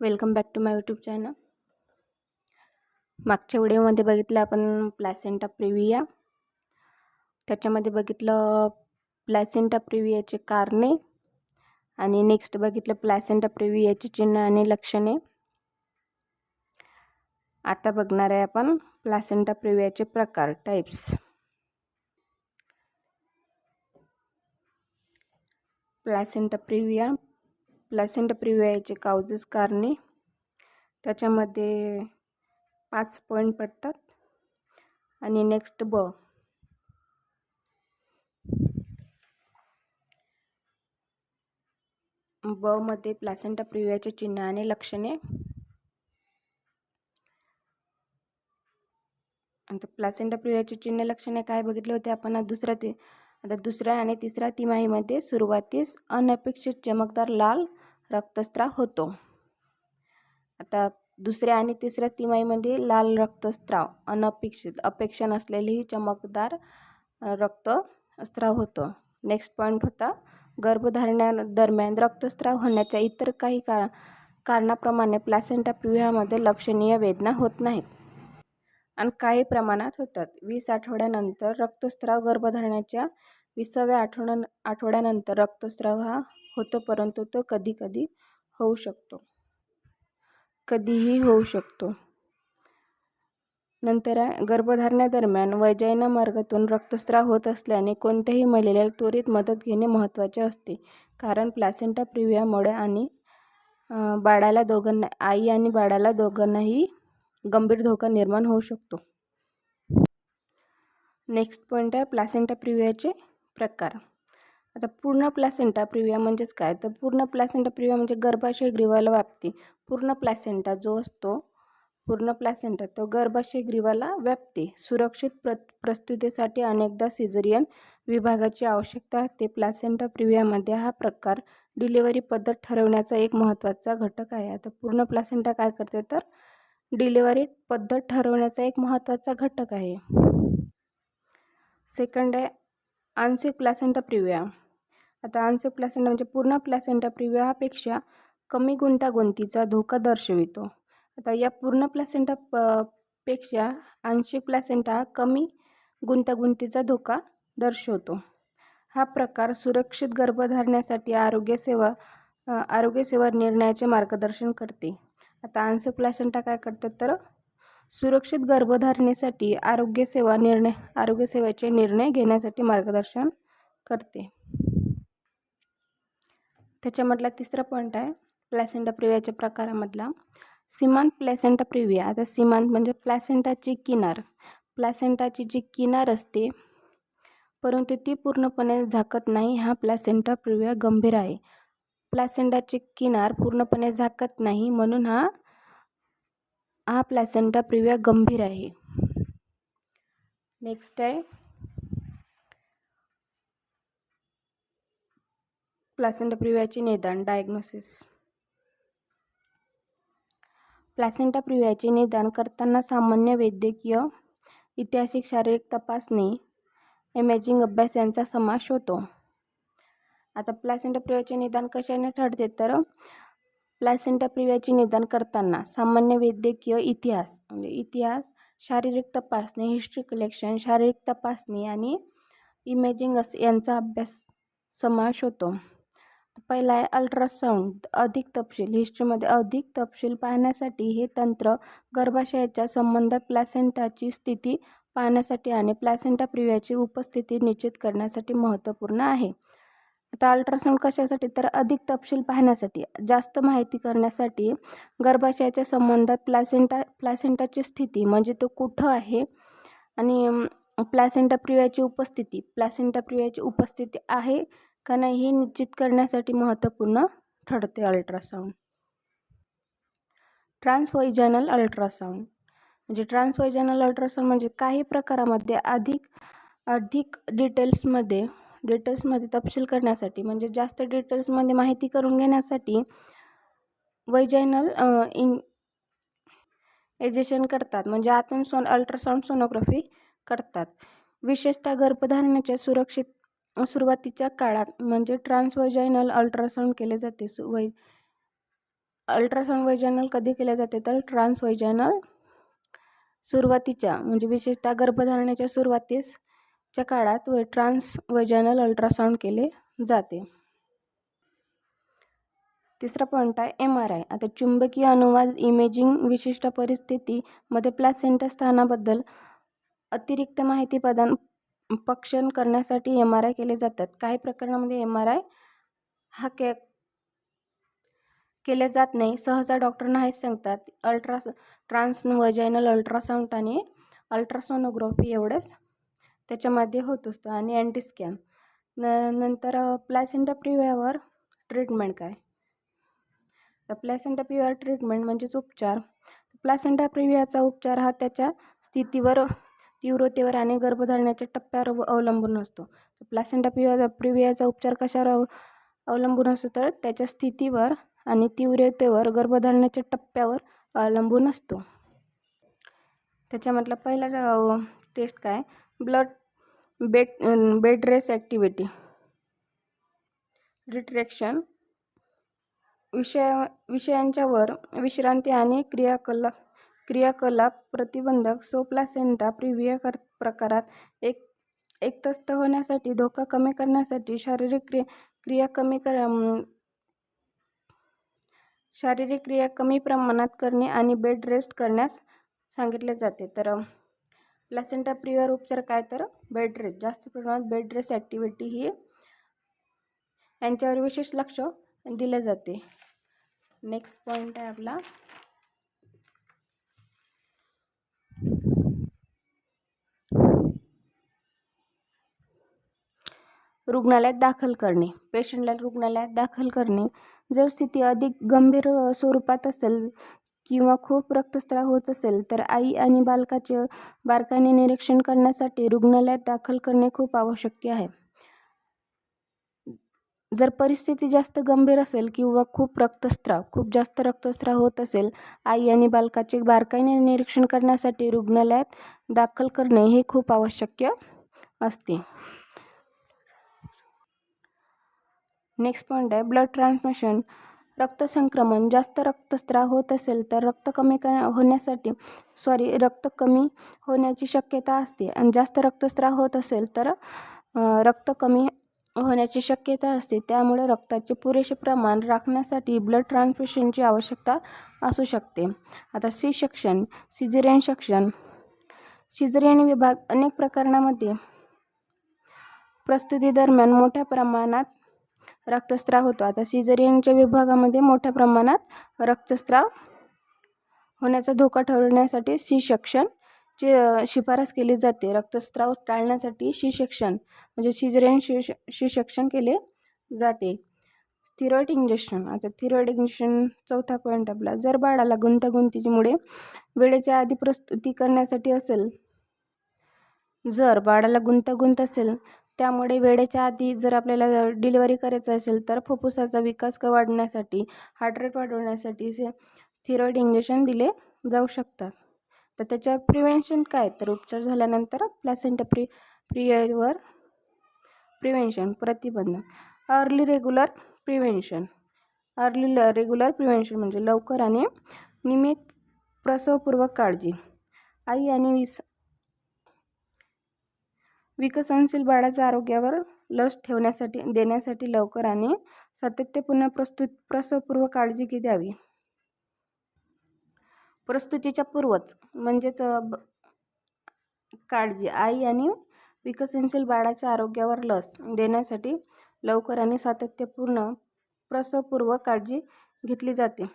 Welcome back to my YouTube channel. मागच्या व्हिडिओमध्ये बघितलं आपण प्लॅसेंटा प्रिविया त्याच्यामध्ये बघितलं प्लॅसेंटा प्रिवियाचे कारणे आणि नेक्स्ट बघितलं प्लॅसेंटा प्रिवियाचे चिन्ह आणि लक्षणे. आता बघणार आहे आपण प्लॅसेंटा प्रिवियाचे प्रकार टाईप्स प्लॅसेंटा प्रिविया प्लॅसेंटा प्रिवियाचे काउजेस कारणे. त्याच्यामध्ये पाच पॉईंट पडतात. आणि नेक्स्ट ब. ब मध्ये प्लॅसेंटा प्रिवियाचे चिन्ह आणि लक्षणे. आता प्लॅसेंटा प्रिवियाचे चिन्ह लक्षणे काय बघितले होते आपण? दुसऱ्या ती आता दुसऱ्या आणि तिसऱ्या तिमाहीमध्ये सुरुवातीस अनपेक्षित चमकदार लाल रक्तस्त्राव होतो. आता दुसऱ्या आणि तिसऱ्या तिमाहीमध्ये लाल रक्तस्त्राव अनपेक्षित अपेक्षा नसलेलीही चमकदार रक्तस्त्राव होतो. नेक्स्ट पॉईंट होता गर्भधारण्यादरम्यान रक्तस्त्राव होण्याच्या इतर काही का कारणाप्रमाणे प्लॅसेंटा प्रिव्ह्यामध्ये लक्षणीय वेदना होत नाहीत. आणि काही प्रमाणात होतात. वीस आठवड्यानंतर रक्तस्त्राव गर्भधारणाच्या विसाव्या आठवड्या आठवड्यानंतर रक्तस्त्राव हा होतं परंतु तो कधी कधी होऊ शकतो. कधीही होऊ शकतो. नंतर आहे गर्भधारणादरम्यान वैजायना मार्गातून रक्तस्राव होत असल्याने कोणत्याही महिलेला त्वरित मदत घेणे महत्त्वाचे असते. कारण प्लॅसेंटा प्रिव्हियामुळे आणि बाळाला दोघांना आई आणि बाळाला दोघांनाही गंभीर धोका निर्माण होऊ शकतो. नेक्स्ट पॉईंट आहे प्लॅसेंटा प्रिव्याचे प्रकार. आता पूर्ण प्लॅसेंटा प्रिव्हिया म्हणजेच काय? तर पूर्ण प्लॅसेंटा प्रिव्हिया म्हणजे गर्भाशय ग्रीवाला व्यापते. पूर्ण प्लॅसेंटा जो असतो पूर्ण प्लॅसेंटा तो गर्भाशय ग्रीवाला व्याप्ती. सुरक्षित प्र प्रस्तुतीसाठी अनेकदा सिझरियन विभागाची आवश्यकता असते. प्लॅसेंटा प्रिव्हियामध्ये हा प्रकार डिलिव्हरी पद्धत ठरवण्याचा एक महत्त्वाचा घटक आहे. आता पूर्ण प्लॅसेंटा काय करते तर डिलिव्हरी पद्धत ठरवण्याचा एक महत्त्वाचा घटक आहे. सेकंड आहे आंशिक प्लॅसेंटा प्रिव्हिया आता आंशिक प्लॅसेंटा म्हणजे पूर्ण प्लॅसेंटा प्रिव्हियापेक्षा कमी गुंतागुंतीचा धोका दर्शवितो. आता या पूर्ण प्लॅसेंटा प पेक्षा आंशिक प्लॅसेंटा कमी गुंतागुंतीचा धोका दर्शवतो. हा प्रकार सुरक्षित गर्भधारण्यासाठी आरोग्यसेवा आरोग्यसेवा निर्णयाचे मार्गदर्शन करते. आता आंशिक प्लॅसेंटा काय करतात तर सुरक्षित गर्भधारणेसाठी आरोग्यसेवा निर्णय आरोग्यसेवेचे निर्णय घेण्यासाठी मार्गदर्शन करते. त्याच्यामधला तिसरा पॉईंट आहे प्लॅसेंटा प्रिव्हियाच्या प्रकारामधला. सीमांत प्लॅसेंटा प्रिव्हिया आता सीमांत म्हणजे प्लॅसेंटाची किनार. प्लॅसेंटाची जी किनार असते परंतु ती पूर्णपणे झाकत नाही हा प्लॅसेंटा प्रिव्हिया गंभीर आहे. प्लॅसेंटाची किनार पूर्णपणे झाकत नाही म्हणून हा हा प्लॅसेंटा प्रिव्हिया गंभीर आहे. नेक्स्ट आहे प्लॅसेंटा प्रिव्हियाचे निदान डायग्नोसिस. प्लॅसेंटा प्रिव्हियाचे निदान करताना सामान्य वैद्यकीय ऐतिहासिक शारीरिक तपासणी इमेजिंग अभ्यास यांचा समावेश होतो. आता प्लॅसेंटा प्रिव्हियाचे निदान कशाने ठरते? तर प्लॅसेंटा प्रिव्हियाचे निदान करताना सामान्य वैद्यकीय इतिहास म्हणजे इतिहास शारीरिक तपासणी हिस्ट्री कलेक्शन शारीरिक तपासणी आणि इमेजिंग अस यांचा अभ्यास समावेश होतो. पहिला आहे अल्ट्रासाऊंड. अधिक तपशील. हिस्ट्रीमध्ये अधिक तपशील पाहण्यासाठी हे तंत्र गर्भाशयाच्या संबंधात प्लॅसेंटाची स्थिती पाहण्यासाठी आणि प्लॅसेंटा प्रिव्हियाची उपस्थिती निश्चित करण्यासाठी महत्त्वपूर्ण आहे. आता अल्ट्रासाऊंड कशासाठी? तर अधिक तपशील पाहण्यासाठी. जास्त माहिती करण्यासाठी गर्भाशयाच्या संबंधात प्लॅसेंटा प्लॅसेंटाची स्थिती म्हणजे तो कुठं आहे आणि प्लॅसेंटा प्रिव्हियाची उपस्थिती. प्लॅसेंटा प्रियाची उपस्थिती आहे का नाही हे निश्चित करण्यासाठी महत्त्वपूर्ण ठरते अल्ट्रासाऊंड. ट्रान्सवायजनल अल्ट्रासाऊंड. म्हणजे ट्रान्सवायजनल अल्ट्रासाऊंड म्हणजे काही प्रकारामध्ये अधिक अधिक डिटेल्समध्ये डिटेल्समध्ये तपशील करण्यासाठी म्हणजे जास्त डिटेल्समध्ये माहिती करून घेण्यासाठी वैजॅनल इन एजेशन करतात. म्हणजे आतून सोन अल्ट्रासाऊंड सोनोग्राफी करतात. विशेषतः गर्भधारणाच्या सुरक्षित सुरुवातीच्या काळात म्हणजे ट्रान्सवजायनल अल्ट्रासाऊंड केले जाते. सु वै अल्ट्रासाऊंड वैजानल कधी केले जाते? तर ट्रान्सवैजायनल सुरुवातीच्या म्हणजे विशेषतः गर्भधारणेच्या सुरुवातीसच्या काळात व ट्रान्स अल्ट्रासाऊंड केले जाते. तिसरा पॉईंट आहे एम आर आय. आता चुंबकीय अनुवाद इमेजिंग विशिष्ट परिस्थितीमध्ये प्लॅसेंटा स्थानाबद्दल अतिरिक्त माहिती प्रदान पक्षण करण्यासाठी एम आर आय केले जातात. काही प्रकरणामध्ये एम आर आय हा के केले जात नाही. सहसा डॉक्टर नाहीच सांगतात. अल्ट्रा ट्रान्स वजायनल अल्ट्रासाऊंड आणि अल्ट्रासोनोग्राफी एवढंच त्याच्यामध्ये होत असतं आणि अँटी स्कॅन न नंतर प्लॅसेंटा प्रिव्यावर ट्रीटमेंट काय? प्लॅसेंटा प्रिव्या ट्रीटमेंट म्हणजेच उपचार. प्लॅसेंटा प्रिव्याचा उपचार हा त्याच्या स्थितीवर तीव्रतेवर आणि गर्भधारणाच्या टप्प्यावर अवलंबून असतो. प्लॅसेंटा प्रिव्या प्रिवियाचा उपचार कशावर अवलंबून असतो? तर त्याच्या स्थितीवर आणि तीव्रतेवर गर्भधारणाच्या टप्प्यावर अवलंबून असतो. त्याच्यामधला पहिला टेस्ट काय? Blood bed bed rest activity retraction. विषया विषयांच्यावर विश्रांती आणि क्रियाकलाप क्रियाकलाप प्रतिबंधक सोप्लासेंटा प्रिव्हिया कर प्रकारात एक एकतस्थ होण्यासाठी धोका कमी करण्यासाठी शारीरिक क्रिया क्रिया कमी कर शारीरिक क्रिया कमी प्रमाणात करणे आणि बेड रेस्ट करण्यास सांगितले जाते. तर प्लॅसेंटा प्रिवर उपचार काय? तर बेड रेस्ट जास्त प्रमाणात बेड रेस्ट ॲक्टिव्हिटी ही यांच्यावर विशेष लक्ष दिले जाते. नेक्स्ट पॉईंट आहे आपला. रुग्णालयात दाखल करणे. पेशंटला रुग्णालयात दाखल करणे. जर स्थिती अधिक गंभीर स्वरूपात असेल किंवा खूप रक्तस्राव होत असेल तर आई आणि बालकाचे बारकाईने निरीक्षण करण्यासाठी रुग्णालयात दाखल करणे खूप आवश्यक आहे. जर परिस्थिती जास्त गंभीर असेल किंवा खूप रक्तस्राव खूप जास्त रक्तस्राव होत असेल आई आणि बालकाचे बारकाईने निरीक्षण करण्यासाठी रुग्णालयात दाखल करणे हे खूप आवश्यक असते. नेक्स्ट पॉईंट आहे ब्लड ट्रान्समिशन रक्तसंक्रमण जास्त रक्तस्त्राव होत असेल तर रक्त कमी कर होण्यासाठी सॉरी रक्त कमी होण्याची शक्यता असते. आणि जास्त रक्तस्त्राव होत असेल तर रक्त कमी होण्याची शक्यता असते. त्यामुळे रक्ताचे पुरेसे प्रमाण राखण्यासाठी ब्लड ट्रान्सफ्युशनची आवश्यकता असू शकते. आता C section caesarean section caesarean विभाग अनेक प्रकरणामध्ये प्रस्तुतीदरम्यान मोठ्या प्रमाणात रक्तस्राव होतो. आता सिझेरियनच्या विभागामध्ये मोठ्या प्रमाणात रक्तस्राव होण्याचा धोका ठरवण्यासाठी सी सेक्शन ची शिफारस केली जाते. रक्तस्राव टाळण्यासाठी सी सेक्शन म्हणजे सिझेरियन शी शी सेक्शन केले जाते. थिरॉइड इंजेक्शन आता थिरॉइड इंजेक्शन चौथा पॉईंट आपला. जर बाळाला गुंतागुंतीमुळे वेळेच्या आधी प्रस्तुती करण्यासाठी असेल जर बाळाला गुंतागुंत असेल त्यामुळे वेळेच्या आधी जर आपल्याला डिलिव्हरी करायचं असेल तर फुफ्फुसाचा विकास क वाढण्यासाठी हार्ट रेट वाढवण्यासाठी से स्थिरॉईड इंजेक्शन दिले जाऊ शकतात. तर त्याच्या प्रिव्हेन्शन काय? तर उपचार झाल्यानंतर प्लॅसेंटा प्रि प्रियवर प्रिव्हेन्शन प्रतिबंध अर्ली रेग्युलर प्रिव्हेन्शन. अर्ली ल रेग्युलर प्रिव्हेन्शन म्हणजे लवकर आणि नियमित प्रसवपूर्वक काळजी. आई आणि विस विकसनशील बाळाच्या आरोग्यावर लस ठेवण्यासाठी देण्यासाठी लवकर आणि सातत्यपूर्ण प्रस्तुत प्रसवपूर्व काळजी की द्यावी. प्रस्तुतीच्या पूर्वच म्हणजेच काळजी आई आणि विकसनशील बाळाच्या आरोग्यावर लस देण्यासाठी लवकर आणि सातत्यपूर्ण प्रसवपूर्व काळजी घेतली जाते.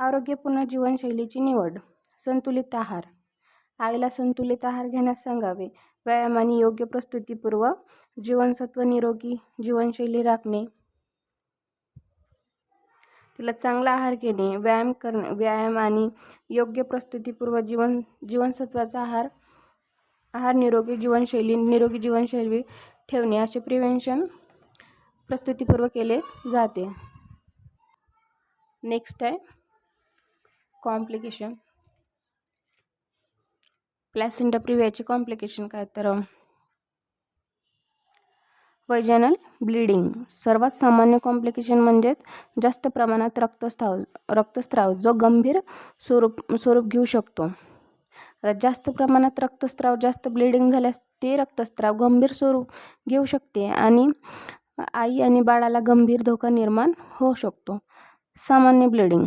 आरोग्यपूर्ण जीवनशैलीची निवड संतुलित आहार. आईला संतुलित आहार घेण्यास सांगावे. व्यायाम आणि योग्य प्रस्तुतीपूर्व जीवनसत्व निरोगी जीवनशैली राखणे. तिला चांगला आहार घेणे. व्यायाम करणे. व्यायाम आणि योग्य प्रस्तुतीपूर्व जीवन जीवनसत्वाचा आहार आहार निरोगी जीवनशैली निरोगी जीवनशैली ठेवणे असे प्रिव्हेन्शन प्रस्तुतीपूर्व केले जाते. नेक्स्ट आहे कॉम्प्लिकेशन प्लॅसेंटा प्रिव्हियाचे कॉम्प्लिकेशन काय? तर वैजनल ब्लिडिंग सर्वात सामान्य कॉम्प्लिकेशन म्हणजेच जास्त प्रमाणात रक्तस्राव रक्तस्राव जो गंभीर स्वरूप स्वरूप घेऊ शकतो. जास्त प्रमाणात रक्तस्राव जास्त ब्लिडिंग झाल्यास ते रक्तस्राव गंभीर स्वरूप घेऊ शकते आणि आई आणि बाळाला गंभीर धोका निर्माण होऊ शकतो. सामान्य ब्लिडिंग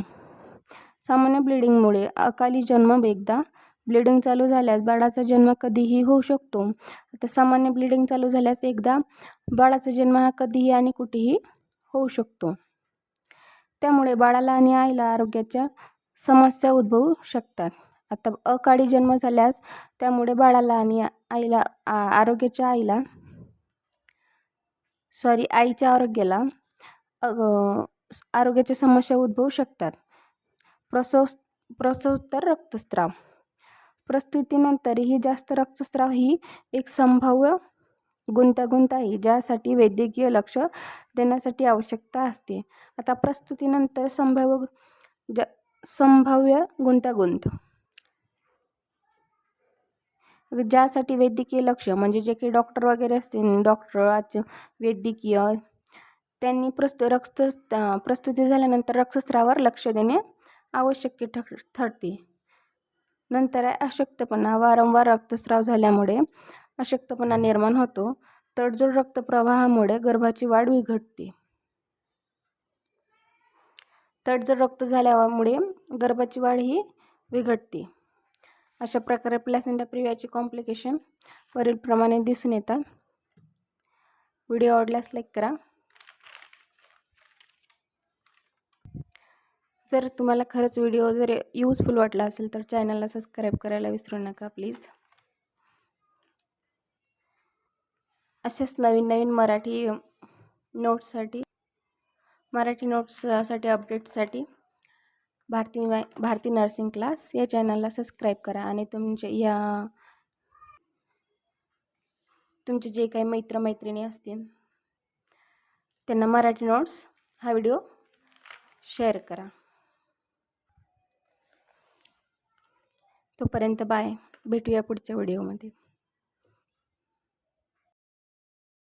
सामान्य ब्लिडिंगमुळे अकाली जन्म एकदा ब्लिडिंग चालू झाल्यास बाळाचा जन्म कधीही होऊ शकतो. आता सामान्य ब्लिडिंग चालू झाल्यास एकदा बाळाचा जन्म हा कधीही आणि कुठेही होऊ शकतो. त्यामुळे बाळाला आणि आईला आरोग्याच्या समस्या उद्भवू शकतात. आता अकाळी जन्म झाल्यास त्यामुळे बाळाला आणि आईला आ- आरोग्याच्या आईला सॉरी आईच्या आरोग्याला आरोग्याच्या समस्या उद्भवू शकतात. प्रसव प्रसवोत्तर रक्तस्राव प्रस्तुतीनंतरही जास्त रक्तस्राव ही एक संभाव्य गुंतागुंत आहे ज्यासाठी वैद्यकीय लक्ष देण्यासाठी आवश्यकता असते. आता प्रस्तुतीनंतर संभाव्य ज संभाव्य गुंतागुंत. ज्यासाठी वैद्यकीय लक्ष म्हणजे जे काही डॉक्टर वगैरे असतील डॉक्टर आज वैद्यकीय त्यांनी प्रस्तु रक्त प्रस्तुती झाल्यानंतर रक्तस्रावावर लक्ष देणे आवश्यक ठर ठरते. नंतर आहे अशक्तपणा वारंवार रक्तस्राव झाल्यामुळे अशक्तपणा निर्माण होतो. तडजोड रक्तप्रवाहामुळे गर्भाची वाढ बिघडते तडजोड रक्त झाल्यामुळे गर्भाची वाढ ही बिघडते अशा प्रकारे प्लॅसेंटा प्रिव्याची कॉम्प्लिकेशन वरीलप्रमाणे दिसून येतात व्हिडिओ आवडल्यास लाईक करा. जर तुम्हाला खरंच व्हिडिओ जर यूजफुल वाटला असेल तर चॅनलला सबस्क्राईब करायला विसरू नका प्लीज असेच नवीन नवीन मराठी नोट्ससाठी मराठी नोट्ससाठी अपडेटसाठी भारती भारती नर्सिंग क्लास या चॅनलला सबस्क्राईब करा आणि तुमचे या तुमचे जे काही मित्रमैत्रिणी असतील त्यांना मराठी नोट्स हा व्हिडिओ शेअर करा. तोपर्यंत बाय. भेटूया पुढच्या व्हिडिओमध्ये.